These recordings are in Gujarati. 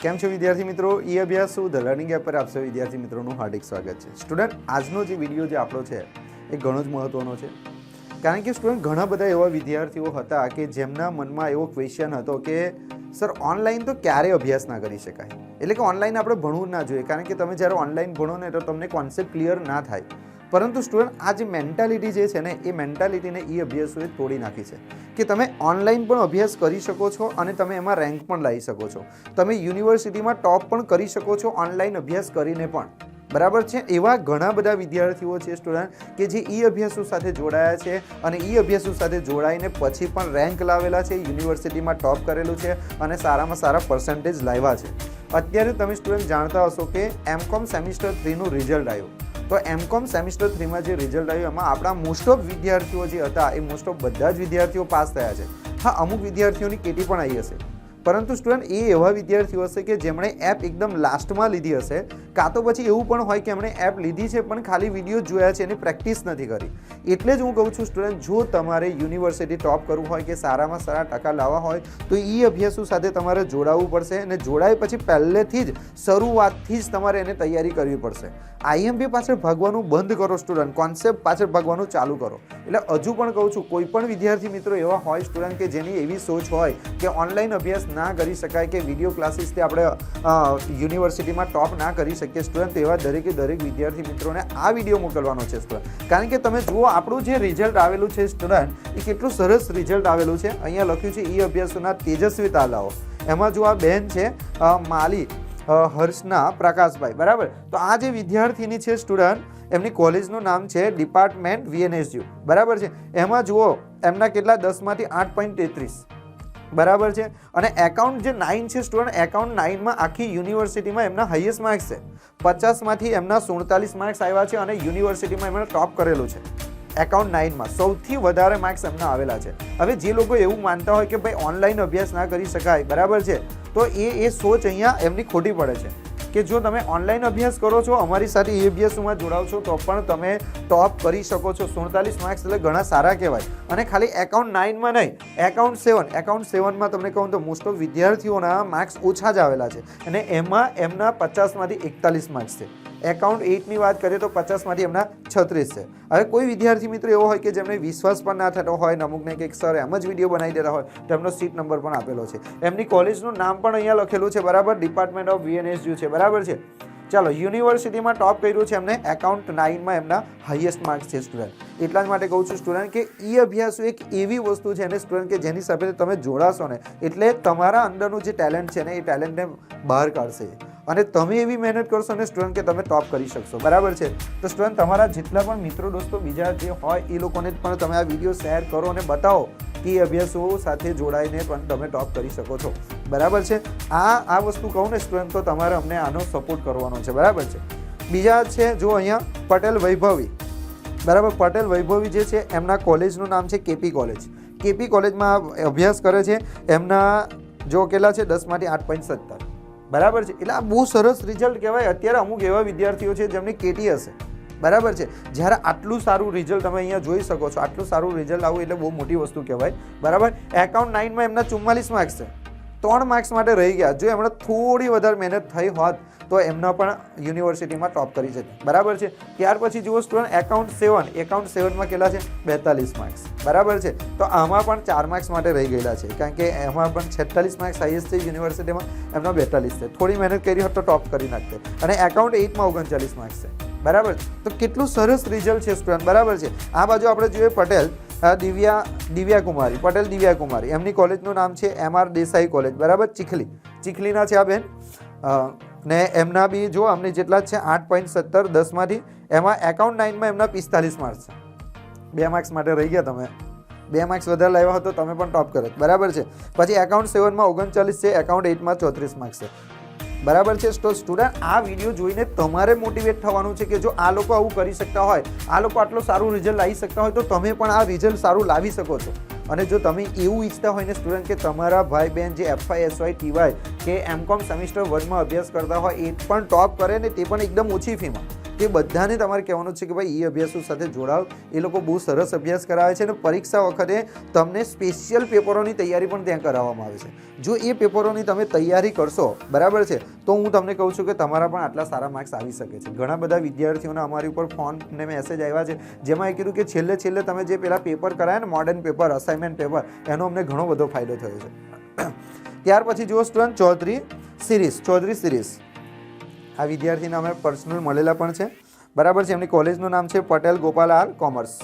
કેમ છો વિદ્યાર્થી મિત્રો? ઈ અભ્યાસ શું? ધ લર્નિંગ એપ પર આપ સૌ વિદ્યાર્થી મિત્રોનું હાર્દિક સ્વાગત છે. સ્ટુડન્ટ આજનો જે વીડિયો જે આપણો છે, એ ઘણો જ મહત્વનો છે. કારણ કે સ્ટુડન્ટ ઘણા બધા એવા વિદ્યાર્થીઓ હતા કે જેમના મનમાં એવો ક્વેશ્ચન હતો કે, સર ઓનલાઈન તો ક્યારે અભ્યાસ ના કરી શકાય? એટલે કે ઓનલાઈન આપણે ભણવું ના જોઈએ. કારણ કે તમે જ્યારે ઓનલાઈન ભણો ને તો તમને કોન્સેપ્ટ ક્લિયર ના થાય. પરંતુ સ્ટુડન્ટ, આ જે મેન્ટાલિટી જે છે ને, એ મેન્ટાલિટીને ઈ અભ્યાસોએ તોડી નાખી છે. કે તમે ઓનલાઈન પણ અભ્યાસ કરી શકો છો અને તમે એમાં રેન્ક પણ લાવી શકો છો. તમે યુનિવર્સિટીમાં ટોપ પણ કરી શકો છો ઓનલાઈન અભ્યાસ કરીને પણ. બરાબર છે? એવા ઘણા બધા વિદ્યાર્થીઓ છે સ્ટુડન્ટ કે જે ઈ અભ્યાસો સાથે જોડાયા છે અને ઈ અભ્યાસો સાથે જોડાઈને પછી પણ રેન્ક લાવેલા છે, યુનિવર્સિટીમાં ટોપ કરેલું છે અને સારામાં સારા પર્સન્ટેજ લાવ્યા છે. અત્યારે તમે સ્ટુડન્ટ જાણતા હશો કે એમકોમ સેમિસ્ટર થ્રીનું રિઝલ્ટ આવ્યું. તો એમકોમ સેમિસ્ટર થ્રીમાં જે રિઝલ્ટ આવ્યું, એમાં આપણા મોસ્ટ ઓફ વિદ્યાર્થીઓ જે હતા, એ મોસ્ટ ઓફ બધા જ વિદ્યાર્થીઓ પાસ થયા છે. હા, અમુક વિદ્યાર્થીઓની કેટી પણ આવી હશે. પરંતુ સ્ટુડન્ટ એ એવા વિદ્યાર્થીઓ હશે કે જેમણે એપ એકદમ લાસ્ટમાં લીધી હશે. કાં તો પછી એવું પણ હોય કે એમણે એપ લીધી છે, પણ ખાલી વીડિયો જોયા છે એની પ્રેક્ટિસ નથી કરી. એટલે જ હું કહું છું સ્ટુડન્ટ જો તમારે યુનિવર્સિટી ટોપ કરવું હોય કે સારામાં સારા ટકા લાવવા હોય, તો એ અભ્યાસો સાથે તમારે જોડાવવું પડશે અને જોડાય પછી પહેલેથી જ શરૂઆતથી જ તમારે એને તૈયારી કરવી પડશે. આઈએમપી પાછળ ભાગવાનું બંધ કરો સ્ટુડન્ટ કોન્સેપ્ટ પાછળ ભાગવાનું ચાલુ કરો. એટલે હજુ પણ કહું છું, કોઈ પણ વિદ્યાર્થી મિત્રો એવા હોય સ્ટુડન્ટ કે જેની એવી સોચ હોય કે ઓનલાઈન અભ્યાસ ના કરી શકાય કે વીડિયો ક્લાસીસથી આપણે યુનિવર્સિટીમાં ટોપ ના કરી શકીએ સ્ટુડન્ટ એવા દરેકે દરેક વિદ્યાર્થી મિત્રોને આ વીડિયો મોકલવાનો છે સ્ટુડન્ટ કારણ કે તમે જુઓ, આપણું જે રિઝલ્ટ આવેલું છે સ્ટુડન્ટ એ કેટલું સરસ રિઝલ્ટ આવેલું છે. અહીંયા લખ્યું છે, ઈ અભ્યાસોના તેજસ્વી તાલાઓ. એમાં જો આ બહેન છે માલી હર્ષના પ્રકાશભાઈ, બરાબર? તો આ જે વિદ્યાર્થીની છે સ્ટુડન્ટ એમની કોલેજનું નામ છે ડિપાર્ટમેન્ટ વીએનએસયુ. બરાબર છે? એમાં જુઓ, એમના કેટલા? દસમાંથી આઠ પોઈન્ટ તેત્રીસ. બરાબર છે? અને એકાઉન્ટ જે નાઇન છે સ્ટુડન્ટ એકાઉન્ટ નાઇનમાં આખી યુનિવર્સિટીમાં એમના હાઈએસ્ટ માર્ક્સ છે. પચાસમાંથી એમના સુડતાલીસ માર્ક્સ આવ્યા છે અને યુનિવર્સિટીમાં એમણે ટોપ કરેલું છે. એકાઉન્ટ નાઇનમાં સૌથી વધારે માર્ક્સ એમના આવેલા છે. હવે જે લોકો એવું માનતા હોય કે ભાઈ ઓનલાઈન અભ્યાસ ના કરી શકાય, બરાબર છે? તો એ એ સોચ અહીંયા એમની ખોટી પડે છે. કે જો તમે ઓનલાઈન અભ્યાસ કરો છો, અમારી સાથે એ અભ્યાસમાં જોડાવ છો તો પણ તમે ટોપ કરી શકો છો. સુડતાલીસ માર્ક્સ એટલે ઘણા સારા કહેવાય. અને ખાલી એકાઉન્ટ નાઇનમાં નહીં એકાઉન્ટ સેવન એકાઉન્ટ સેવનમાં તમને કહું તો મોસ્ટ ઓફ વિદ્યાર્થીઓના માર્ક્સ ઓછા જ આવેલા છે. અને એમાં એમના પચાસમાંથી એકતાલીસ માર્ક્સ છે. એકાઉન્ટ એઇટની વાત કરીએ તો પચાસમાંથી એમના છત્રીસ છે. હવે કોઈ વિદ્યાર્થી મિત્રો એવો હોય કે જેમને વિશ્વાસ પણ ના થતો હોય અમુકને કંઈક સર એમ જ વીડિયો બનાવી દેતા હોય, તો એમનો સીટ નંબર પણ આપેલો છે. એમની કોલેજનું નામ પણ અહીંયા લખેલું છે, બરાબર? ડિપાર્ટમેન્ટ ઓફ વીએનએસયુ છે, બરાબર છે? ચાલો, યુનિવર્સિટીમાં ટોપ કર્યું છે એમને એકાઉન્ટ નાઇનમાં એમના હાઈએસ્ટ માર્ક્સ છે સ્ટુડન્ટ એટલા જ માટે કહું છું સ્ટુડન્ટ કે ઈ અભ્યાસો એક એવી વસ્તુ છે અને સ્ટુડન્ટ કે જેની સાથે તમે જોડાશો ને, એટલે તમારા અંદરનું જે ટેલેન્ટ છે ને, એ ટેલેન્ટને બહાર કાઢશે. અને તમે એવી મહેનત કરશો ને સ્ટુડન્ટ કે તમે ટોપ કરી શકશો. બરાબર છે? તો સ્ટુડન્ટ, તમારા જેટલા પણ મિત્રો, દોસ્તો, બીજા જે હોય, એ લોકોને પણ તમે આ વીડિયો શેર કરો અને બતાવો કે અભ્યાસો સાથે જોડાઈને પણ તમે ટોપ કરી શકો છો. બરાબર છે? આ આ વસ્તુ કહું ને સ્ટુડન્ટ, તો તમારે અમને આનો સપોર્ટ કરવાનો છે. બરાબર છે? બીજા છે, જો અહીંયા પટેલ વૈભવી. બરાબર? પટેલ વૈભવી જે છે, એમના કોલેજનું નામ છે કેપી કોલેજ. કેપી કોલેજમાં અભ્યાસ કરે છે. એમના, જો કેટલા છે, દસમાંથી આઠ પોઈન્ટ સત્તર. બરાબર છે? એટલે આ બહુ સરસ રિઝલ્ટ કહેવાય. અત્યારે અમુક એવા વિદ્યાર્થીઓ છે જેમની કેટી હશે. બરાબર છે? જ્યારે આટલું સારું રિઝલ્ટ તમે અહીંયા જોઈ શકો છો. આટલું સારું રિઝલ્ટ આવું એટલે બહુ મોટી વસ્તુ કહેવાય. બરાબર? એકાઉન્ટ નાઇનમાં એમના ચુમ્માલીસ માર્ક્સ છે. ત્રણ માર્ક્સ માટે રહી ગયા. જો એમણે થોડી વધારે મહેનત થઈ હોત, તો એમના પણ યુનિવર્સિટીમાં ટોપ કરી શકે. બરાબર છે? ત્યાર પછી જુઓ સ્ટુડન્ટ એકાઉન્ટ સેવન એકાઉન્ટ સેવનમાં કેટલા છે? બેતાલીસ માર્ક્સ બરાબર છે? તો આમાં પણ ચાર માર્ક્સ માટે રહી ગયેલા છે. કારણ કે એમાં પણ છેતાલીસ માર્ક્સ હાઈએસ્ટ છે યુનિવર્સિટીમાં. એમનો બેતાલીસ છે. થોડી મહેનત કરી હોત તો ટોપ કરી નાખતે. અને એકાઉન્ટ એઇટમાં ઓગણચાલીસ માર્ક્સ છે. બરાબર? તો કેટલું સરસ રિઝલ્ટ છે સ્ટુડન્ટ બરાબર છે? આ બાજુ આપણે જોઈએ પટેલ. દિવ્યા દિવ્યા કુમારી પટેલ દિવ્યા કુમારી એમની કોલેજનું નામ છે એમ આર દેસાઈ કોલેજ. બરાબર? ચીખલી. ચીખલીના છે આ બેન. ને એમના બી જો અમને જેટલા છે, આઠ પોઈન્ટ સત્તર, દસમાંથી. એમાં એકાઉન્ટ નાઇનમાં એમના પિસ્તાલીસ માર્ક્સ છે. બે માર્ક્સ માટે રહી ગયા તમે. બે માર્ક્સ વધારે લાવ્યા હતો તમે પણ ટોપ કરો. બરાબર છે? પછી એકાઉન્ટ સેવનમાં ઓગણચાલીસ છે એકાઉન્ટ એટમાં ચોત્રીસ માર્ક્સ છે. બરાબર છે? તો સ્ટુડન્ટ આ વીડિયો જોઈને તમારે મોટિવેટ થવાનું છે કે જો આ લોકો આવું કરી શકતા હોય, આ લોકો આટલું સારું રિઝલ્ટ લાવી શકતા હોય, તો તમે પણ આ રિઝલ્ટ સારું લાવી શકો છો. અને જો તમે એવું ઈચ્છતા હોય ને સ્ટુડન્ટ કે તમારા ભાઈ બહેન જે એફઆઈ એસવાય ટીવાય કે એમકોમ સેમિસ્ટર વનમાં અભ્યાસ કરતા હોય, એ પણ ટોપ કરે ને તે પણ એકદમ ઓછી ફીમાં તે બધાને તમારે કહેવાનું છે કે ભાઈ એ અભ્યાસો સાથે જોડાવ એ લોકો બહુ સરસ અભ્યાસ કરાવે છે અને પરીક્ષા વખતે તમને સ્પેશિયલ પેપરોની તૈયારી પણ ત્યાં કરાવવામાં આવે છે. જો એ પેપરોની તમે તૈયારી કરશો, બરાબર છે, તો હું તમને કહું છું કે તમારા પણ આટલા સારા માર્ક્સ આવી શકે છે. ઘણા બધા વિદ્યાર્થીઓના અમારી ઉપર ફોન ને મેસેજ આવ્યા છે, જેમાં એ કીધું કે છેલ્લે છેલ્લે તમે જે પેલા પેપર કરાયા ને મોડર્ન પેપર અસાઇનમેન્ટ પેપર એનો અમને ઘણો બધો ફાયદો થયો છે. ત્યાર પછી જુઓ student Chaudhary, series Chaudhary series. આ વિદ્યાર્થીને અમે પર્સનલ મળેલા પણ છે. બરાબર છે, એમની કોલેજનું નામ છે પટેલ ગોપાલ આર કોમર્સ.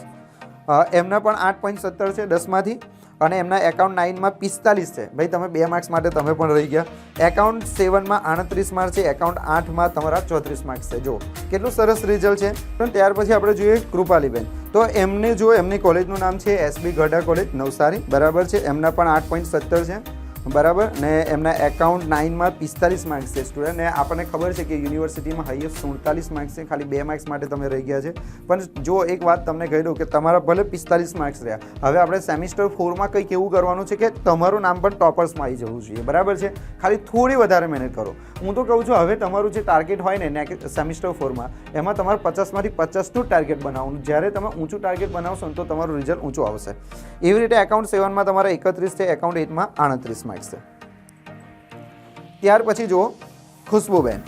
એમના પણ આઠ પોઈન્ટ સત્તર છે દસમાંથી અને એમના એકાઉન્ટ નાઇનમાં પિસ્તાલીસ છે. ભાઈ, તમે બે માર્ક્સ માટે તમે પણ રહી ગયા. એકાઉન્ટ સેવનમાં આડત્રીસ માર્ક છે એકાઉન્ટ આઠમાં તમારા ચોત્રીસ માર્ક્સ છે. જો કેટલું સરસ રિઝલ્ટ છે. પણ ત્યાર પછી આપણે જોઈએ કૃપાલીબેન. તો એમને જો એમની કોલેજનું નામ છે એસબી ગઢા કોલેજ નવસારી. બરાબર છે, એમના પણ આઠ પોઈન્ટ સત્તર છે. બરાબર? ને એમના એકાઉન્ટ નાઇનમાં પિસ્તાલીસ માર્ક્સ છે સ્ટુડન્ટ ને આપણને ખબર છે કે યુનિવર્સિટીમાં હાઈએસ્ટ સુડતાલીસ માર્ક્સ છે, ખાલી બે માર્ક્સ માટે તમે રહી ગયા છે. પણ જો એક વાત તમને કહી દઉં કે તમારા ભલે પિસ્તાલીસ માર્ક્સ રહ્યા, હવે આપણે સેમિસ્ટર ફોરમાં કંઈક એવું કરવાનું છે કે તમારું નામ પણ ટોપર્સમાં આવી જવું જોઈએ. બરાબર છે? ખાલી થોડી વધારે મહેનત કરો. હું તો કહું છું, હવે તમારું જે ટાર્ગેટ હોય ને સેમિસ્ટર ફોરમાં એમાં તમારે પચાસમાંથી પચાસનું ટાર્ગેટ બનાવવાનું. જ્યારે તમે ઊંચું ટાર્ગેટ બનાવશો તો તમારું રિઝલ્ટ ઊંચું આવશે. એવી રીતે એકાઉન્ટ સેવનમાં તમારે એકત્રીસ છે એકાઉન્ટ એટમાં આડત્રીસ માર્ક્સ ત્યાર પછી જુઓ, ખુશ્બુબેન.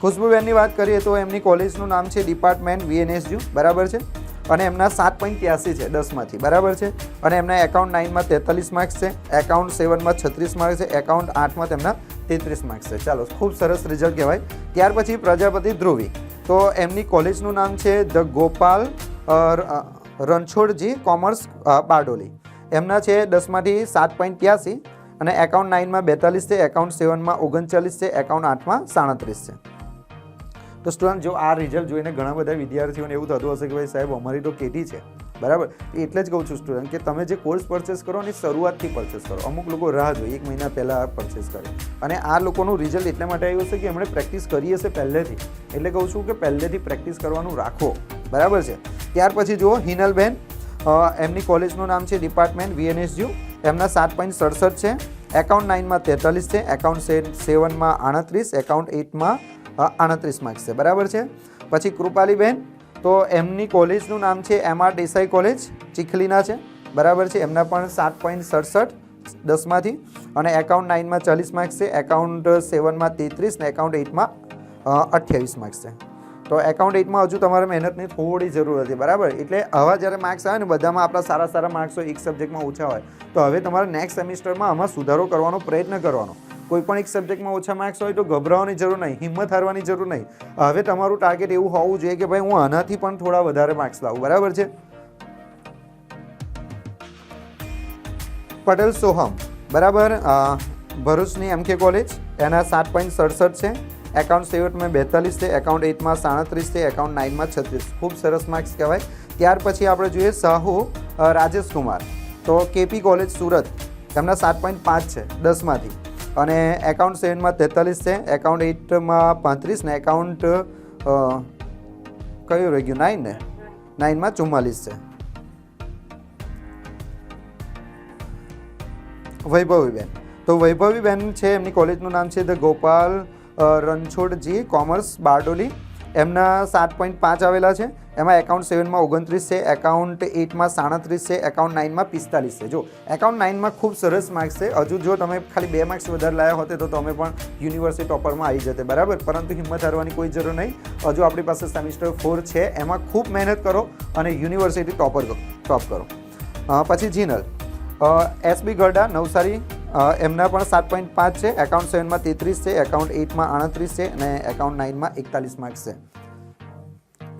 ખુશ્બુબેનની વાત કરીએ તો એમની કોલેજનું નામ છે ડિપાર્ટમેન્ટ વીએનએસયુ, બરાબર છે? અને એમના સાત પોઈન્ટ ત્યાસી છે, દસમાંથી, બરાબર છે? અને એમના એકાઉન્ટ નાઇનમાં તેતાલીસ માર્ક્સ છે, એકાઉન્ટ સેવનમાં છત્રીસ માર્ક્સ છે, એકાઉન્ટ આઠમાં તેમના તેત્રીસ માર્ક્સ છે. ચાલો, ખૂબ સરસ રિઝલ્ટ કહેવાય. ત્યાર પછી પ્રજાપતિ ધ્રુવી. તો એમની કોલેજનું નામ છે ધ ગોપાલ રણછોડજી કોમર્સ બારડોલી. એમના છે દસમાંથી સાત પોઈન્ટ ત્યાસી. અને એકાઉન્ટ નાઇનમાં બેતાલીસ છે, એકાઉન્ટ સેવનમાં ઓગણચાલીસ છે, એકાઉન્ટ આઠમાં સાડત્રીસ છે. તો સ્ટુડન્ટ જો આ રિઝલ્ટ જોઈને ઘણા બધા વિદ્યાર્થીઓને એવું થતું હશે કે ભાઈ સાહેબ, અમારી તો કેટી છે. બરાબર? એટલે જ કહું છું સ્ટુડન્ટ કે તમે જે કોર્સ પરચેસ કરો ને શરૂઆતથી પરચેસ કરો. અમુક લોકો રાહ જોઈએ એક મહિના પહેલાં પરચેસ કરે. અને આ લોકોનું રિઝલ્ટ એટલા માટે આવ્યું હશે કે એમણે પ્રેક્ટિસ કરી હશે પહેલેથી. એટલે કહું છું કે પહેલેથી પ્રેક્ટિસ કરવાનું રાખો. બરાબર છે? ત્યાર પછી જુઓ હિનલબેન એમની કોલેજનું નામ છે ડિપાર્ટમેન્ટ વીએનએસયુ એમના સાત પોઈન્ટ સડસઠ છે. એકાઉન્ટ નાઇનમાં તેતાલીસ છે. એકાઉન્ટ સેવનમાં આડત્રીસ એકાઉન્ટ એટમાં આડત્રીસ માર્ક્સ છે. બરાબર છે? પછી કૃપાલીબેન, તો એમની કોલેજનું નામ છે એમ આર દેસાઈ કોલેજ, ચીખલીના છે. બરાબર છે? એમના પણ સાત પોઈન્ટ સડસઠ, દસમાંથી. અને એકાઉન્ટ નાઇનમાં ચાલીસ માર્ક્સ છે. એકાઉન્ટ સેવનમાં તેત્રીસ ને એકાઉન્ટ એટમાં અઠ્યાવીસ માર્ક્સ છે. તો એકાઉન્ટ એટમાં હજુ તમારે મહેનતની થોડી જરૂર હતી, બરાબર? એટલે હવે જ્યારે માર્ક્સ આવે ને, બધામાં આપણા સારા સારા માર્ક્સ હોય, એક સબ્જેક્ટમાં ઓછા હોય, તો હવે તમારે નેક્સ્ટ સેમિસ્ટરમાં આમાં સુધારો કરવાનો પ્રયત્ન કરવાનો. કોઈ પણ એક સબ્જેક્ટમાં ઓછા માર્ક્સ હોય તો ગભરાવાની જરૂર નહીં, હિંમત હારવાની જરૂર નહીં. હવે તમારું ટાર્ગેટ એવું હોવું જોઈએ કે ભાઈ હું આનાથી પણ થોડા વધારે માર્ક્સ લાવું, બરાબર છે? પટેલ સોહમ, બરાબર? ભરૂચની એમ કે કોલેજ એના સાત પોઈન્ટ સડસઠ છે. એકાઉન્ટ સેવનમાં બેતાલીસ છે એકાઉન્ટ એટમાં સાડત્રીસ છે એકાઉન્ટ નાઇનમાં છત્રીસ. ખૂબ સરસ માર્ક્સ કહેવાય. ત્યાર પછી આપણે જોઈએ સાહુ રાજેશ કુમાર. તો કેપી કોલેજ સુરત તેમના સાત પોઈન્ટ પાંચ છે, દસમાંથી. અને એકાઉન્ટ સેવનમાં તેતાલીસ છે એકાઉન્ટ એટમાં પાંત્રીસ ને એકાઉન્ટ કયું રહી ગયું? નાઇન ને? નાઇનમાં ચુમ્માલીસ છે. વૈભવીબેન. તો વૈભવીબેન છે, એમની કોલેજનું નામ છે ધ ગોપાલ રણછોડજી કોમર્સ બારડોલી. એમના સાત પોઈન્ટ પાંચ આવેલા છે. એમાં એકાઉન્ટ સેવનમાં ઓગણત્રીસ છે, એકાઉન્ટ એટમાં સાડત્રીસ છે, એકાઉન્ટ નાઇનમાં પિસ્તાલીસ છે. જો, એકાઉન્ટ નાઇનમાં ખૂબ સરસ માર્ક્સ છે. હજુ જો તમે ખાલી બે માર્ક્સ વધારે લાયા હોતે તો તમે પણ યુનિવર્સિટી ટોપરમાં આવી જતે, બરાબર? પરંતુ હિંમત હારવાની કોઈ જરૂર નહીં. હજુ આપણી પાસે સેમિસ્ટર ફોર છે. એમાં ખૂબ મહેનત કરો અને યુનિવર્સિટી ટોપર ટોપ કરો. પછી જીનલ એસબી ગરડા, નવસારી એમના પણ સાત પોઈન્ટ પાંચ છે એકાઉન્ટ સેવનમાં તેત્રીસ છે એકાઉન્ટ એટમાં આડત્રીસ છે અને એકાઉન્ટ નાઇનમાં એકતાલીસ માર્ક્સ છે.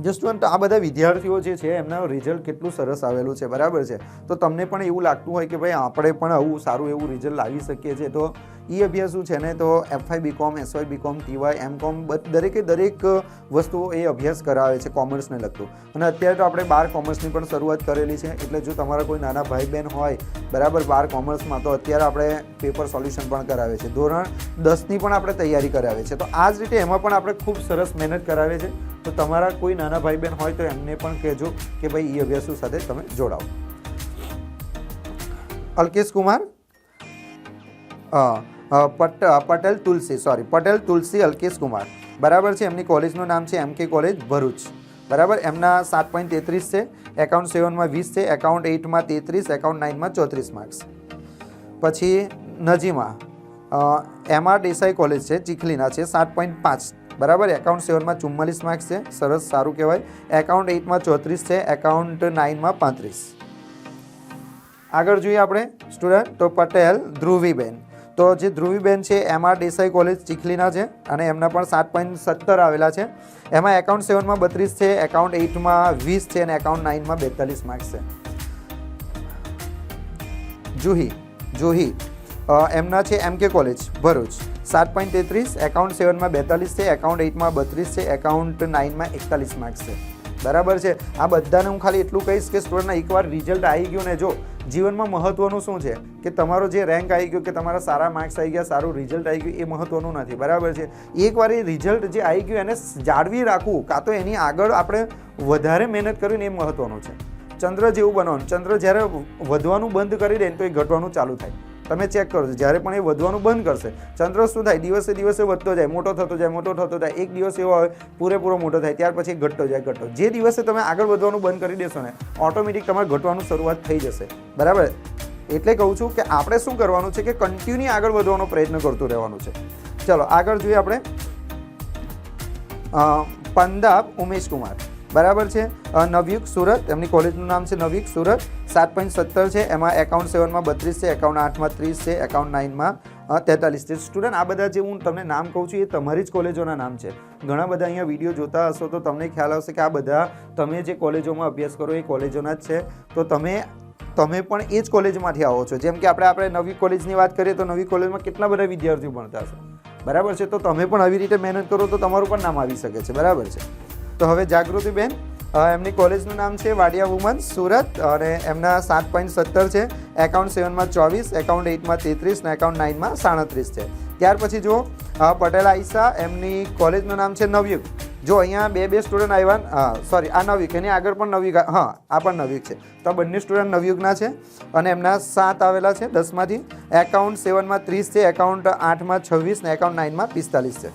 જસ્ટ આ બધા વિદ્યાર્થીઓ જે છે, એમના રિઝલ્ટ કેટલું સરસ આવેલું છે, બરાબર છે? તો તમને પણ એવું લાગતું હોય કે ભાઈ આપણે પણ આવું સારું એવું રિઝલ્ટ લાવી શકીએ છીએ, તો ઈ અભ્યાસું છે ને તો FY BCom SY BCom TY MCom દરેકે દરેક વસ્તુઓ એ અભ્યાસ કરાવે છે કોમર્સને લગતું. અને અત્યારે તો આપણે બાર કોમર્સની પણ શરૂઆત કરેલી છે. એટલે જો તમારા કોઈ નાના ભાઈ બહેન હોય બરાબર બાર કોમર્સમાં તો અત્યારે આપણે પેપર સોલ્યુશન પણ કરાવે છે. ધોરણ દસની પણ આપણે તૈયારી કરાવે છે. તો આ જ રીતે એમાં પણ આપણે ખૂબ સરસ મહેનત કરાવે છે. તો તમારા કોઈ નાના ભાઈ બહેન હોય તો એમને પણ કહેજો કે ભાઈ ઈ અભ્યાસો સાથે તમે જોડાઓ. અલ્કેશ કુમાર? અ, પટ પટેલ તુલસી સોરી પટેલ તુલસી અલ્કેશ કુમાર. બરાબર છે, એમની કોલેજનું નામ છે એમ કે કોલેજ ભરૂચ. બરાબર, એમના સાત પોઈન્ટ તેત્રીસ છે એકાઉન્ટ સેવનમાં વીસ છે એકાઉન્ટ એઇટમાં તેત્રીસ એકાઉન્ટ નાઇનમાં ચોત્રીસ માર્ક્સ પછી, Najima M R Desai college છે, ચીખલીના છે, સાત પોઈન્ટ પાંચ. બરાબર એકાઉન્ટ સેવનમાં ચુમ્માલીસ માર્ક્સ છે, સરસ સારું કહેવાય. એકાઉન્ટ એઇટમાં ચોત્રીસ છે એકાઉન્ટ નાઇનમાં પાંત્રીસ. આગળ જોઈએ આપણે સ્ટુડન્ટ તો પટેલ ધ્રુવીબેન. તો જે ધ્રુવીબેન છે, એમ આર દેસાઈ કોલેજ ચીખલીના છે અને એમના પણ સાત પોઈન્ટ સત્તર આવેલા છે. એમાં એકાઉન્ટ સેવનમાં બત્રીસ છે એકાઉન્ટ એઇટમાં વીસ છે અને એકાઉન્ટ નાઇનમાં બેતાલીસ માર્ક્સ છે. જુહી જુહી એમના છે એમ કે કોલેજ, ભરૂચ. સાત પોઈન્ટ તેત્રીસ એકાઉન્ટ સેવનમાં બેતાલીસ છે એકાઉન્ટ એઇટમાં બત્રીસ છે એકાઉન્ટ નાઇનમાં એકતાલીસ માર્ક્સ છે. બરાબર છે? આ બધાને હું ખાલી એટલું કહીશ કે સ્ટુડન્ટના એકવાર રિઝલ્ટ આવી ગયું ને જો, જીવનમાં મહત્વનું શું છે? કે તમારો જે રેન્ક આવી ગયો, કે તમારા સારા માર્ક્સ આવી ગયા, સારું રિઝલ્ટ આવી ગયું, એ મહત્વનું નથી. બરાબર છે? એકવાર એ રિઝલ્ટ જે આવી ગયું, એને જાળવી રાખવું, કાં તો એની આગળ આપણે વધારે મહેનત કરવી ને એ મહત્વનું છે. ચંદ્ર જેવું બનાવવાનું ચંદ્ર જ્યારે વધવાનું બંધ કરી દે ને તો એ ઘટવાનું ચાલુ થાય. તમે ચેક કરજો જ્યારે પણ એ વધવાનું બંધ કરશે, ચંદ્ર શું થાય? દિવસે દિવસે વધતો જાય, મોટો થતો જાય, મોટો થતો જાય, એક દિવસ એવો આવે, પૂરેપૂરો મોટો થાય, ત્યાર પછી ઘટતો જાય, ઘટતો જે દિવસે તમે આગળ વધવાનું બંધ કરી દેશો ને ઓટોમેટિક તમારે ઘટવાનું શરૂઆત થઈ જશે. બરાબર? એટલે કહું છું કે આપણે શું કરવાનું છે કે કન્ટિન્યુ આગળ વધવાનો પ્રયત્ન કરતું રહેવાનું છે. ચલો, આગળ જોઈએ આપણે. પંદાબ ઉમેશ કુમાર બરાબર છે? નવયુગ સુરત, એમની કોલેજનું નામ છે નવયુગ સુરત. સાત પોઈન્ટ સત્તર છે. એમાં એકાઉન્ટ સેવનમાં બત્રીસ છે એકાઉન્ટ આઠમાં ત્રીસ છે એકાઉન્ટ નાઇનમાં તેતાલીસ છે. સ્ટુડન્ટ આ બધા જે હું તમને નામ કહું છું એ તમારી જ કોલેજોના નામ છે. ઘણા બધા અહીંયા વીડિયો જોતા હશો તો તમને ખ્યાલ આવશે કે આ બધા તમે જે કોલેજોમાં અભ્યાસ કરો એ કોલેજોના જ છે. તો તમે તમે પણ એ જ કોલેજમાંથી આવો છો. જેમ કે આપણે આપણે નવી કોલેજની વાત કરીએ તો નવી કોલેજમાં કેટલા બધા વિદ્યાર્થીઓ ભણતા હશે? બરાબર છે? તો તમે પણ આવી રીતે મહેનત કરો તો તમારું પણ નામ આવી શકે છે. બરાબર છે? તો હવે જાગૃતિબેન એમની કોલેજનું નામ છે વાડિયા વુમન સુરત, અને એમના સાત પોઈન્ટ સત્તર છે. એકાઉન્ટ સેવનમાં ચોવીસ એકાઉન્ટ એઇટમાં તેત્રીસ, અને એકાઉન્ટ નાઇનમાં સાડત્રીસ છે. ત્યાર પછી જો પટેલ આઈસા, એમની કોલેજનું નામ છે નવયુગ. જો અહીંયા બે બે સ્ટુડન્ટ આવ્યા સોરી આ નવયુગ, એની આગળ પણ નવયુગ, હા, આ પણ નવયુગ છે. તો બંને સ્ટુડન્ટ નવયુગના છે, અને એમના સાત આવેલા છે, દસમાંથી. એકાઉન્ટ સેવનમાં ત્રીસ છે એકાઉન્ટ આઠમાં છવ્વીસ ને એકાઉન્ટ નાઇનમાં પિસ્તાલીસ છે.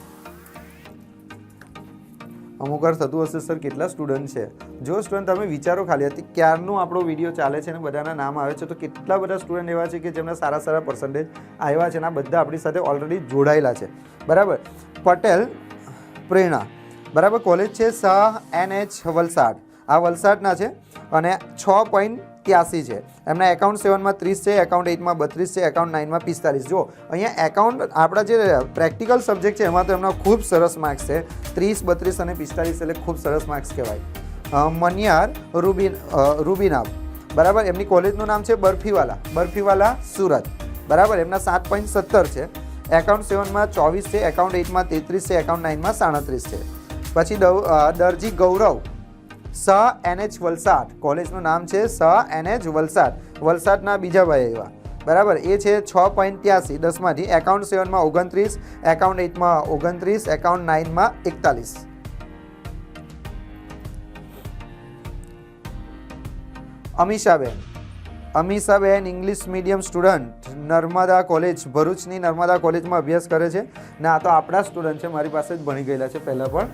અમુક વાર થતું હશે સર, કેટલા સ્ટુડન્ટ છે. જો સ્ટુડન્ટ તમે વિચારો ખાલી હતી ક્યારનો આપણો વીડિયો ચાલે છે અને બધાના નામ આવે છે, તો કેટલા બધા સ્ટુડન્ટ એવા છે કે જેમના સારા સારા પર્સન્ટેજ આવ્યા છે અને આ બધા આપણી સાથે ઓલરેડી જોડાયેલા છે. બરાબર? પટેલ, પ્રેરણા. બરાબર? કોલેજ છે શાહ એન એચ વલસાડ. આ વલસાડના છે અને છ પોઈન્ટ ત્યાસી છે. એમના એકાઉન્ટ સેવનમાં ત્રીસ છે એકાઉન્ટ એઇટમાં બત્રીસ છે એકાઉન્ટ નાઇનમાં પિસ્તાલીસ. જો અહીંયા એકાઉન્ટ આપણા જે પ્રેક્ટિકલ સબ્જેક્ટ છે એમાં તો એમના ખૂબ સરસ માર્ક્સ છે. ત્રીસ બત્રીસ અને પિસ્તાલીસ એટલે ખૂબ સરસ માર્ક્સ કહેવાય. મનિયાર રૂબિન અ, રૂબિનાબ બરાબર? એમની કોલેજનું નામ છે બરફીવાલા. બરફીવાલા સુરત. બરાબર? એમના સાત પોઈન્ટ સત્તર છે. એકાઉન્ટ સેવનમાં ચોવીસ છે એકાઉન્ટ એઇટમાં તેત્રીસ છે એકાઉન્ટ નાઇનમાં સાડત્રીસ છે. પછી દરજી ગૌરવ. સ એનએચ વલસાડ. કોલેજનું નામ છે સ એનએચ વલસાડ. વલસાડના બીજા ભાઈ એવા. બરાબર? એ છે છ પોઈન્ટ ત્યાસી. દસમાંથી એકાઉન્ટ સેવનમાં ઓગણત્રીસ એકાઉન્ટ એઇટમાં ઓગણત્રીસ એકાઉન્ટ નાઇનમાં એકતાલીસ. અમીષાબેન. અમીષાબેન English medium student, Narmada college, ભરૂચની નર્મદા કોલેજમાં અભ્યાસ કરે છે. ને, આ તો આપણા સ્ટુડન્ટ છે. મારી પાસે જ ભણી ગયેલા છે પહેલાં પણ.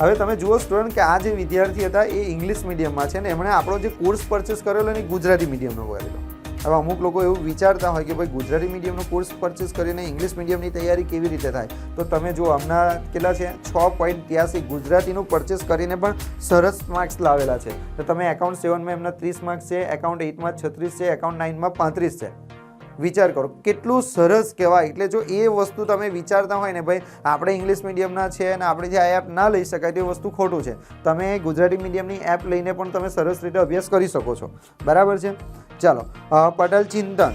હવે તમે જુઓ સ્ટુડન્ટ કે આ જે વિદ્યાર્થી હતા એ ઇંગ્લિશ મીડિયમમાં છે ને એમણે આપણો જે કોર્સ પરચેસ કરેલો એ ગુજરાતી મીડિયમનો કરેલો. હવે અમુક લોકો એવું વિચારતા હોય કે ભાઈ ગુજરાતી મીડિયમનો કોર્સ પરચેસ કરીને ઇંગ્લિશ મીડિયમની તૈયારી કેવી રીતે થાય? તો તમે જો હમણાં કેટલા છે? છ પોઈન્ટ ત્યાસી ગુજરાતીનું પરચેસ કરીને પણ સરસ માર્ક્સ લાવેલા છે. તો તમે એકાઉન્ટ સેવનમાં એમના ત્રીસ માર્ક્સ છે એકાઉન્ટ એઇટમાં છત્રીસ છે એકાઉન્ટ નાઇનમાં પાંત્રીસ છે. વિચાર કરો. કેટલું સરસ કહેવાય. એટલે જો એ વસ્તુ તમે વિચારતા હોય ને ભાઈ, આપણે ઇંગ્લિશ મીડિયમના છે અને આપણે જે આ એપ ના લઈ શકાય તે વસ્તુ ખોટું છે. તમે ગુજરાતી મીડિયમની એપ લઈને પણ તમે સરસ રીતે અભ્યાસ કરી શકો છો. બરાબર છે? ચાલો પટલ ચિંતન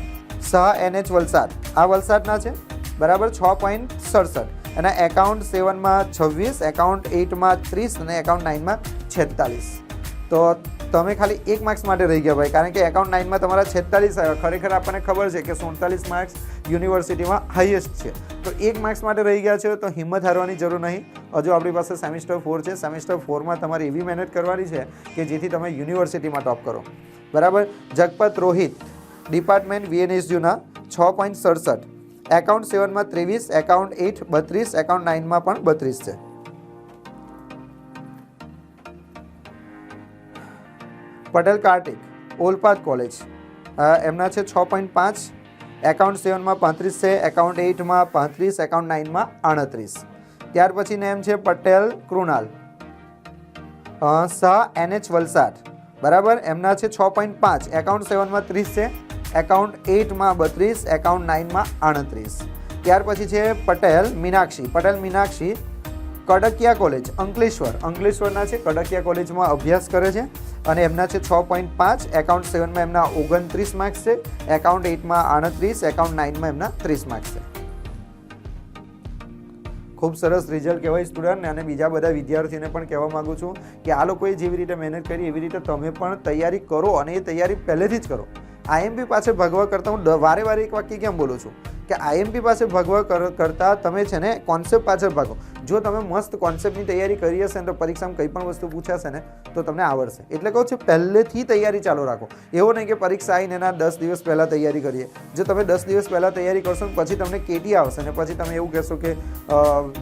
એન એનએચ વલસાડ. આ વલસાડના છે? બરાબર? છ પોઈન્ટ સડસઠ. એના એકાઉન્ટ સેવનમાં છવ્વીસ એકાઉન્ટ એઇટમાં ત્રીસ અને એકાઉન્ટ નાઇનમાં છેતાલીસ. તો તમે ખાલી એક માર્ક્સ માટે રહી ગયા ભાઈ. કારણ કે એકાઉન્ટ નાઇનમાં તમારા છેતાલીસ આવ્યા ખરેખર આપણને ખબર છે કે સુડતાલીસ માર્ક્સ યુનિવર્સિટીમાં હાઈએસ્ટ છે. તો એક માર્ક્સ માટે રહી ગયા છે તો હિંમત હારવાની જરૂર નહીં. હજુ આપણી પાસે સેમિસ્ટર ફોર છે. સેમિસ્ટર ફોરમાં તમારે એવી મહેનત કરવાની છે કે જેથી તમે યુનિવર્સિટીમાં ટોપ કરો. બરાબર? જગપત રોહિત ડિપાર્ટમેન્ટ વીએનએસયુના છ પોઈન્ટ સડસઠ. એકાઉન્ટ સેવનમાં ત્રેવીસ એકાઉન્ટ એટ બત્રીસ એકાઉન્ટ નાઇનમાં પણ બત્રીસ છે. પટેલ કાર્તિક, ઓલપાદ કોલેજ. એમના છે છ પોઈન્ટ પાંચ એકાઉન્ટ સેવનમાં પાંત્રીસ છે એકાઉન્ટ એઇટમાં પાંત્રીસ એકાઉન્ટ નાઇનમાં આડત્રીસ ત્યાર પછી નેમ છે પટેલ કૃણાલ. સા એનએચ વલસાડ. બરાબર? એમના છે છ પોઈન્ટ પાંચ એકાઉન્ટ સેવનમાં ત્રીસ છે એકાઉન્ટ એઇટમાં બત્રીસ એકાઉન્ટ નાઇનમાં આડત્રીસ ત્યાર પછી છે પટેલ મીનાક્ષી પટેલ મીનાક્ષી કડકિયા કોલેજ, અંકલેશ્વર. અંકલેશ્વરના છે, કડકિયા કોલેજમાં અભ્યાસ કરે છે અને એમના છે છ પોઈન્ટ પાંચ એકાઉન્ટ સેવનમાં એમના ઓગણત્રીસ માર્ક્સ છે એકાઉન્ટ એઇટમાં આડત્રીસ એકાઉન્ટ નાઇનમાં એમના ત્રીસ માર્ક્સ છે. ખૂબ સરસ રિઝલ્ટ કહેવાય સ્ટુડન્ટ અને બીજા બધા વિદ્યાર્થીઓને પણ કહેવા માંગુ છું કે આ લોકોએ જેવી રીતે મહેનત કરી, એવી રીતે તમે પણ તૈયારી કરો અને એ તૈયારી પહેલેથી જ કરો. આઈએમપી પાસે ભગવા કરતાં હું વારે વારે એક વાક્ય કેમ બોલું છું? કે આઈએમપી પાસે ભગવા કર- કરતાં તમે છે ને કોન્સેપ્ટ પાછળ ભાગો. જો તમે મસ્ત કોન્સેપ્ટની તૈયારી કરી હશે ને તો પરીક્ષામાં કંઈ પણ વસ્તુ પૂછાશે ને તો તમને આવડશે. એટલે કહું છું, પહેલેથી તૈયારી ચાલુ રાખો. એવો નહીં કે પરીક્ષા આવીને એના દસ દિવસ પહેલાં તૈયારી કરીએ. જો તમે દસ દિવસ પહેલાં તૈયારી કરશો ને પછી તમને કેટી આવશે ને પછી તમે એવું કહેશો કે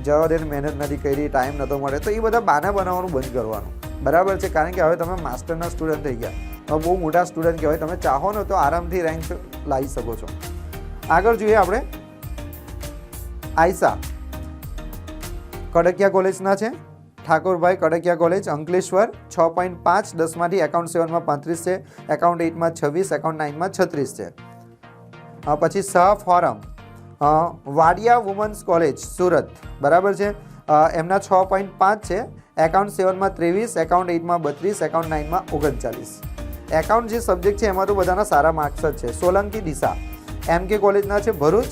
જવા દે મહેનત નથી કરી, ટાઈમ નહોતો મળે, તો એ બધા બાના બનાવવાનું બંધ કરવાનું. બરાબર છે? કારણ કે હવે તમે માસ્ટરના સ્ટુડન્ટ થઈ ગયા. બહુ મોટા સ્ટુડન્ટ કહેવાય. તમે ચાહો ને તો આરામથી રેન્ક લાવી શકો છો. આગળ જોઈએ આપણે. આયસા કડકિયા કોલેજના છે. ઠાકોરભાઈ કડકિયા કોલેજ, અંકલેશ્વર, છ પોઈન્ટ પાંચ, દસમાંથી એકાઉન્ટ સેવનમાં પાંત્રીસ છે. એકાઉન્ટ એઇટમાં છવ્વીસ એકાઉન્ટ નાઇનમાં છત્રીસ છે. પછી Shah forum. Wadia women's college, Surat. બરાબર છે? એમના છ પોઈન્ટ પાંચ છે. એકાઉન્ટ સેવનમાં ત્રેવીસ એકાઉન્ટ એઇટમાં બત્રીસ એકાઉન્ટ નાઇનમાં ઓગણચાલીસ. એકાઉન્ટ જે સબ્જેક્ટ છે, એમાં તો બધાના સારા માર્ક્સ જ છે. સોલંકી દિશા. એમ કે કોલેજના છે ભરૂચ.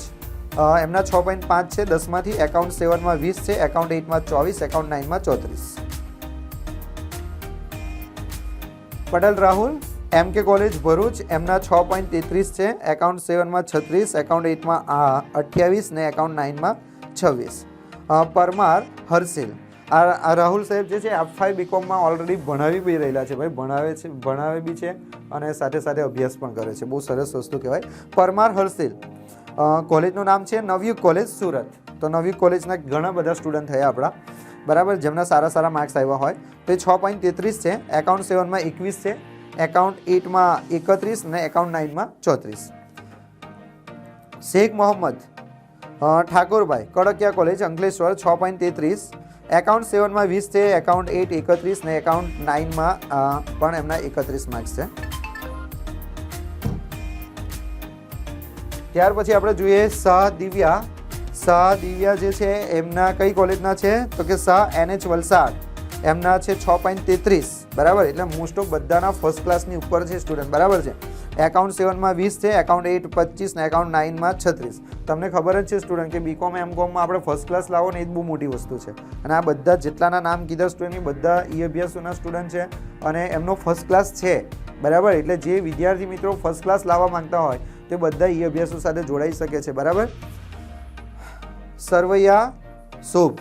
એમના છ પોઈન્ટ પાંચ છે, દસમાંથી એકાઉન્ટ સેવનમાં વીસ છે એકાઉન્ટ એઇટમાં ચોવીસ એકાઉન્ટ નાઇનમાં ચોત્રીસ. પટેલ, રાહુલ એમ કે કોલેજ ભરૂચ, એમના છ પોઈન્ટ તેત્રીસ છે એકાઉન્ટ સેવનમાં છત્રીસ એકાઉન્ટ એઇટમાં અઠ્યાવીસ ને એકાઉન્ટ નાઇનમાં છવ્વીસ. પરમાર, હર્ષિલ. આ આ રાહુલ સાહેબ જે છે એફ ફાઈવ બીકોમમાં ઓલરેડી ભણાવી બી રહેલા છે, ભાઈ ભણાવે છે, ભણાવે બી છે અને સાથે સાથે અભ્યાસ પણ કરે છે, બહુ સરસ વસ્તુ કહેવાય. પરમાર, હર્ષિલ. કોલેજનું નામ છે નવયુગ કોલેજ સુરત. તો નવયુગ કોલેજના ઘણા બધા સ્ટુડન્ટ થયા આપણા. બરાબર? જેમના સારા સારા માર્ક્સ આવ્યા હોય. તો છ પોઈન્ટ તેત્રીસ છે. એકાઉન્ટ સેવનમાં એકવીસ છે. એકાઉન્ટ એટમાં એકત્રીસ ને એકાઉન્ટ નાઇનમાં ચોત્રીસ. શેખ મોહમ્મદ ઠાકોરભાઈ, કડકિયા કોલેજ, અંકલેશ્વર, છ પોઈન્ટ તેત્રીસ. એકાઉન્ટ સેવનમાં વીસ છે. એકાઉન્ટ એટ એકત્રીસ ને એકાઉન્ટ નાઇનમાં પણ એમના એકત્રીસ માર્ક્સ છે. ત્યાર પછી આપણે જોઈએ શાહ દિવ્યા. શાહ દિવ્યા જે છે, એમના કઈ કોલેજના છે? તો કે શાહ એનએચ વલસાડ. એમના છે છ પોઈન્ટ તેત્રીસ. બરાબર? એટલે મોસ્ટ ઓફ બધાના ફર્સ્ટ ક્લાસની ઉપર છે સ્ટુડન્ટ બરાબર છે? એકાઉન્ટ સેવનમાં વીસ છે એકાઉન્ટ એઈટ પચીસ ને એકાઉન્ટ નાઇનમાં છત્રીસ. તમને ખબર જ છે સ્ટુડન્ટ કે બીકોમ એમ કોમમાં આપણે ફર્સ્ટ ક્લાસ લાવો ને એ જ બહુ મોટી વસ્તુ છે. અને આ બધા જેટલાના નામ કીધા સ્ટુડન્ટની બધા ઈ અભ્યાસોના સ્ટુડન્ટ છે. અને એમનો ફર્સ્ટ ક્લાસ છે. બરાબર? એટલે જે વિદ્યાર્થી મિત્રો ફર્સ્ટ ક્લાસ લાવવા માંગતા હોય તે બધા ઈ અભ્યાસો સાથે જોડાઈ શકે છે, બરાબર? સર્વૈયા, શોભ.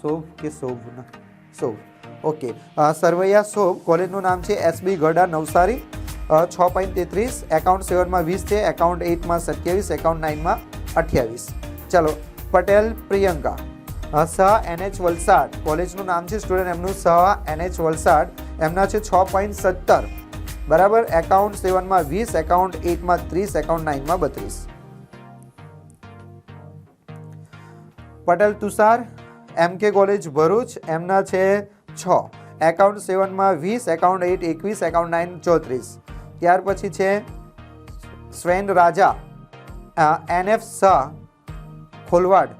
શોભ કે શોભ શોભ. ઓકે સર્વૈયા સરવૈયા શોભ, કોલેજનું નામ છે એસબી ગઢા નવસારી. છ પોઈન્ટ તેત્રીસ એકાઉન્ટ સેવનમાં વીસ છે એકાઉન્ટ એઇટમાં સત્યાવીસ એકાઉન્ટ નાઇનમાં અઠ્યાવીસ. ચાલો, પટેલ પ્રિયંકા. સ એનએચ વલસાડ. કોલેજનું નામ છે સ્ટુડન્ટ એમનું સહ એનએચ વલસાડ. એમના છે છ પોઈન્ટ સત્તર. બરાબર? એકાઉન્ટ સેવનમાં વીસ એકાઉન્ટ એટમાં ત્રીસ એકાઉન્ટ નાઇનમાં બત્રીસ. પટેલ તુષાર એમ કે કોલેજ ભરૂચ, એમના છે છ. એકાઉન્ટ સેવનમાં વીસ એકાઉન્ટ એટ એકવીસ એકાઉન્ટ નાઇન ચોત્રીસ. ત્યાર પછી છે સ્વેન રાજા એનએફ શાહ, ખોલવાડ.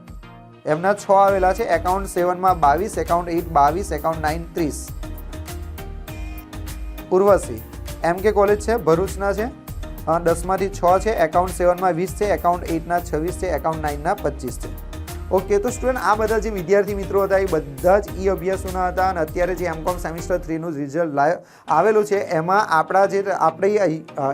એમના છ આવેલા છે. એકાઉન્ટ સેવનમાં બાવીસ એકાઉન્ટ એટ બાવીસ એકાઉન્ટ નાઇન ત્રીસ. ઉર્વશી. એમ કે કોલેજ છે, ભરૂચના છે. દસમાંથી છ છે એકાઉન્ટ સેવનમાં વીસ છે એકાઉન્ટ એઇટના છવ્વીસ છે એકાઉન્ટ નાઇનના પચીસ છે. ઓકે તો સ્ટુડન્ટ આ બધા જે વિદ્યાર્થી મિત્રો હતા, એ બધા જ ઈ અભ્યાસોના હતા અને અત્યારે જે એમકોમ સેમિસ્ટર થ્રીનું રિઝલ્ટ લાવ આવેલું છે, એમાં આપણા જે આપણે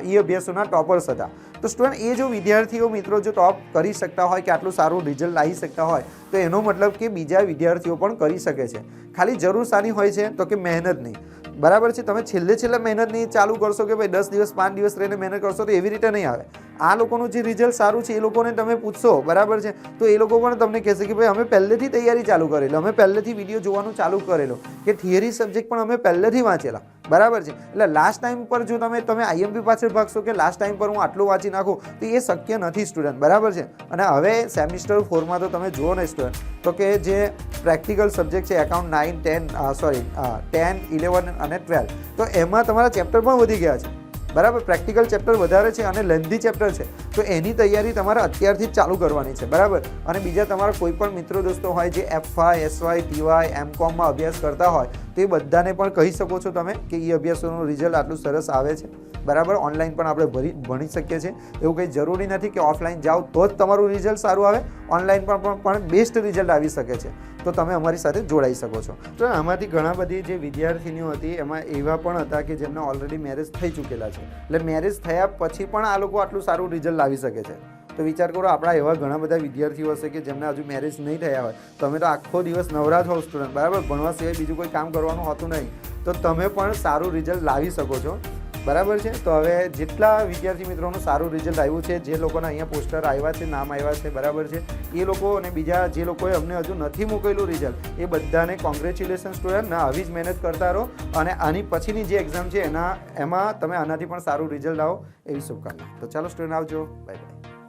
ઈ અભ્યાસોના ટોપર્સ હતા. તો સ્ટુડન્ટ એ જો વિદ્યાર્થીઓ મિત્રો જો ટોપ કરી શકતા હોય કે આટલું સારું રિઝલ્ટ લાવી શકતા હોય, તો એનો મતલબ કે બીજા વિદ્યાર્થીઓ પણ કરી શકે છે. ખાલી જરૂર સારી હોય છે તો કે મહેનત નહીં. બરાબર છે? તમે છેલ્લે છેલ્લે મહેનત નહીં ચાલુ કરશો કે ભાઈ દસ દિવસ, પાંચ દિવસ રહીને મહેનત કરશો તો એવી રીતે નહીં આવે. આ લોકોનું જે રિઝલ્ટ સારું છે, એ લોકોને તમે પૂછશો, બરાબર છે? તો એ લોકો પણ તમને કહેશે કે ભાઈ, અમે પહેલેથી તૈયારી ચાલુ કરેલી, અમે પહેલેથી વીડિયો જોવાનું ચાલુ કરેલો, કે થિયરી સબ્જેક્ટ પણ અમે પહેલેથી વાંચેલા, બરાબર છે? એટલે લાસ્ટ ટાઈમ પર જો તમે તમે આઈએમપી પાછળ ભાગશો કે લાસ્ટ ટાઈમ પર હું આટલું વાંચી નાખું, તો એ શક્ય નથી સ્ટુડન્ટ બરાબર છે? અને હવે સેમિસ્ટર ફોરમાં તો તમે જુઓ ને સ્ટુડન્ટ તો કે જે પ્રેક્ટિકલ સબ્જેક્ટ છે account nine ten sorry ten eleven અને ટ્વેલ્વ તો એમાં તમારા ચેપ્ટર પણ વધી ગયા છે. બરાબર? પ્રેક્ટિકલ ચેપ્ટર વધારે છે અને લેન્ધી ચેપ્ટર છે. તો એની તૈયારી તમારે અત્યારથી જ ચાલુ કરવાની છે, બરાબર? અને બીજા તમારા કોઈ પણ મિત્રો દોસ્તો હોય જે F Y SY TY M કોમમાં અભ્યાસ કરતા હોય તો બધાને પણ કહી શકો છો તમે કે એ અભ્યાસોનું રિઝલ્ટ આટલું સરસ આવે છે. બરાબર? ઓનલાઈન પણ આપણે ભરી, ભણી શકીએ છીએ. એવું કંઈ જરૂરી નથી કે ઓફલાઈન જાઓ તો જ તમારું રિઝલ્ટ સારું આવે. ઓનલાઈન પણ, પણ- પણ બેસ્ટ રિઝલ્ટ આવી શકે છે. તો તમે અમારી સાથે જોડાઈ શકો છો. તો આમાંથી ઘણા બધી જે વિદ્યાર્થીનીઓ હતી, એમાં એવા પણ હતા કે જેમને ઓલરેડી મેરેજ થઈ ચૂકેલા છે. એટલે મેરેજ થયા પછી પણ આ લોકો આટલું સારું રિઝલ્ટ લાવી શકે છે. તો વિચાર કરો, આપણા એવા ઘણા બધા વિદ્યાર્થીઓ હશે કે જેમને હજુ મેરેજ નહીં થયા હોય. તમે તો આખો દિવસ નવરા હોવ સ્ટુડન્ટ બરાબર? ભણવા સિવાય બીજું કોઈ કામ કરવાનું હોતું નહીં. તો તમે પણ સારું રિઝલ્ટ લાવી શકો છો. બરાબર છે? તો હવે જેટલા વિદ્યાર્થી મિત્રોનું સારું રિઝલ્ટ આવ્યું છે, જે લોકોના અહીંયા પોસ્ટર આવ્યા છે, નામ આવ્યા છે, બરાબર છે, એ લોકો અને બીજા જે લોકોએ અમને હજુ નથી મૂકેલું રિઝલ્ટ એ બધાને કોંગ્રેચ્યુલેશન સ્ટુડન્ટ ના, આવી જ મહેનત કરતા રહો અને આની પછીની જે એક્ઝામ છે એના, એમાં તમે આનાથી પણ સારું રિઝલ્ટ આવો એવી શુભકામના. તો ચાલો સ્ટુડન્ટ આવજો. Bye bye